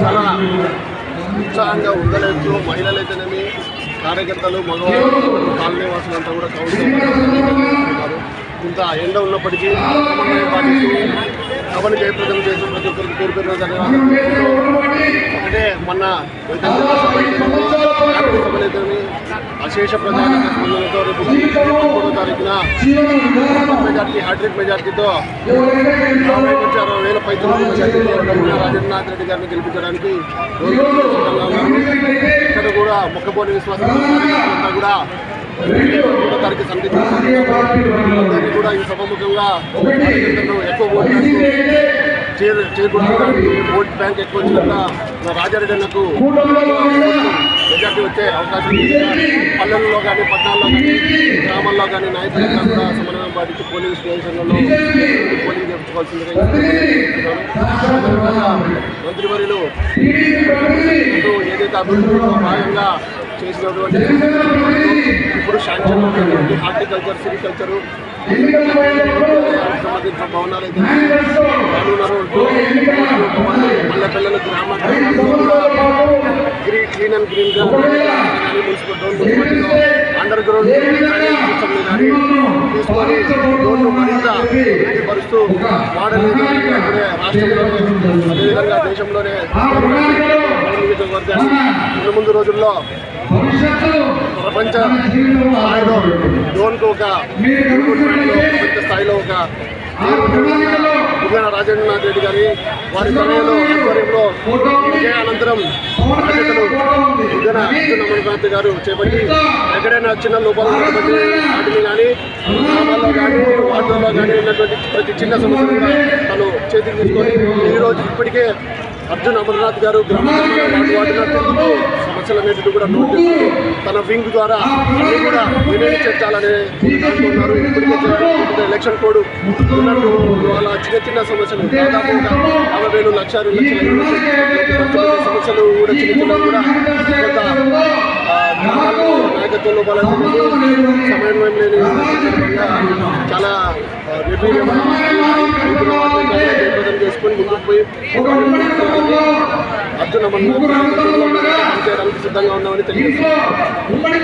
చాలా ఉత్సాహంగా ఉండలేదు మహిళలైతేనేమి కార్యకర్తలు మగవాళ్ళు కాలనీ వాసులంతా కూడా కౌంటర్ ఇంత ఎండ ఉన్నప్పటికీ సభను జయప్రదం చేసిన ప్రతి ఒక్కరికి పేరు పేరు ధన్యవాదాలు. అంటే మొన్న శేష ప్రధాన స్పందనతో రేపు మూడో తారీఖున మెజార్టీ హ్యాట్రిక్ మెజార్టీతో యాభై నుంచి అరవై వేల పైతులు మెజార్టీతో రాజేంద్రనాథ్ రెడ్డి గారిని గెలిపించడానికి ఉన్నారు. ఇక్కడ కూడా మొక్కబోని విశ్వాసం అంతా కూడా మూడో తారీఖు కూడా ఈ సభముఖంగా ఎక్కువ ఓటు చేకూర్చడానికి ఓట్ బ్యాంక్ ఎక్కువ వచ్చినాక రాజారెడ్డి అన్నకు మెజార్టీ వచ్చే అవకాశం పల్లెల్లో కానీ పట్టణాల్లో కానీ గ్రామాల్లో కానీ నాయకులంతా కూడా సమన్వయం పాటించి పోలింగ్ స్టేషన్లలో పోలింగ్ చేయించుకోవాల్సిందిగా మంత్రివర్యులు ఏదైతే అభివృద్ధిలో భాగంగా చేసినటువంటి ఇప్పుడు శాంక్షన్ ఉన్నటువంటి హార్టికల్చర్ సిరికల్చరు సంబంధించిన భవనాలు అయితే రానున్న పల్లె పిల్లలు గ్రామ క్లీన్ అండ్ గ్రీన్గా మున్సిపల్ టౌన్ మున్సిపాలిటీలో అండర్ గ్రౌండ్ కానీ తీసుకొని రోడ్లు మరింత అభివృద్ధిపరుస్తూ మోడల్ రాష్ట్రంలోనే అదేవిధంగా దేశంలోనే నియోజకవర్గాన్ని ముందు ముందు రోజుల్లో ప్రపంచ స్థాయిలో డ్రోన్కు ఒక ప్రపంచ స్థాయిలో ఒక రాజేంద్రనాథ్ రెడ్డి గారి వారి సమయంలో ఆధ్వర్యంలో విజయ అనంతరం అర్జున్ అమర్నాథ్ గారు చేపట్టి ఎక్కడైనా చిన్న లోపాలు వాటిని కానీ గ్రామాల్లో కానీ వార్డుల్లో కానీ ఉన్నటువంటి ప్రతి చిన్న సమస్యలు కూడా తను చేతికి తీసుకొని ఈరోజు ఇప్పటికే అర్జున్ అమర్నాథ్ గారు గ్రామ సమస్యలు వార్డు కూడా నోట్ తన వింగ్ ద్వారా అన్ని కూడా వినియోగించాలనే అనుకుంటున్నారు ఇప్పటికే ఎలక్షన్ కోడ్ ఉన్నట్టు వాళ్ళ చిన్న చిన్న సమస్యలు దాదాపు ఒక యాభై వేలు లక్ష రెండు లక్షలు కూడా కొంత నాయకత్వంలో బలం సమన్వయం లేని చాలా ఆ, చేసుకొని ముందుకు పోయి అర్జున మనం చేయడానికి సిద్ధంగా ఉన్నామని తెలియజేస్తున్నాం